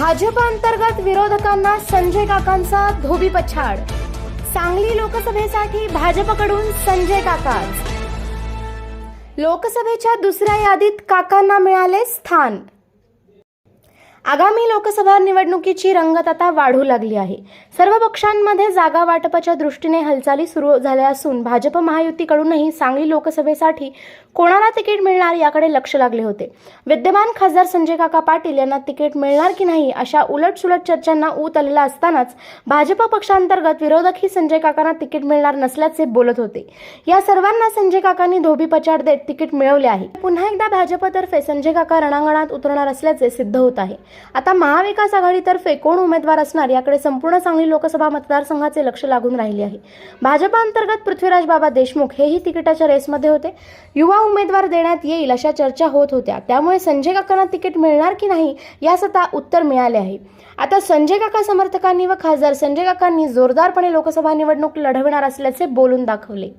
भाजप अंतर्गत विरोधकांना संजय काकांचा धोबी पछाड. सांगली लोकसभेसाठी भाजपकडून संजय काकाच लोकसभेच्या दुसऱ्या यादीत काकांना मिळाले स्थान. आगामी लोकसभा निवडणुकीची रंगत आता वाढू लागली आहे. सर्व पक्षांमध्ये जागा वाटपाच्या दृष्टीने हालचाली सुरू झाल्या असून भाजप महायुतीकडूनही सांगली लोकसभेसाठी कोणाला तिकीट मिळणार याकडे लक्ष लागले होते. विद्यमान खासदार संजय काका पाटील यांना तिकीट मिळणार की नाही अशा उलटसुलट चर्चांना ऊत आलेला असतानाच भाजप पक्षांतर्गत विरोधकही संजय काकांना तिकीट मिळणार नसल्याचे बोलत होते. या सर्वांना संजय काकांनी धोबी पछाड देत तिकीट मिळवले आहे. पुन्हा एकदा भाजपतर्फे संजय काका रणांगणात उतरणार असल्याचे सिद्ध होत आहे. आता महाविकास आघाडीतर्फे कोण उमेदवार असणार याकडे संपूर्ण सांगली लोकसभा मतदारसंघाचे लक्ष लागून राहिले आहे. भाजप अंतर्गत पृथ्वीराज बाबा देशमुख हेही तिकिटाच्या रेसमध्ये होते. युवा उमेदवार देण्यात येईल अशा चर्चा होत होत्या. त्यामुळे संजय काकांना तिकीट मिळणार की नाही यास आता उत्तर मिळाले आहे. आता संजय काका समर्थकांनी व खासदार संजय काकांनी जोरदारपणे लोकसभा निवडणूक लढविणार असल्याचे बोलून दाखवले.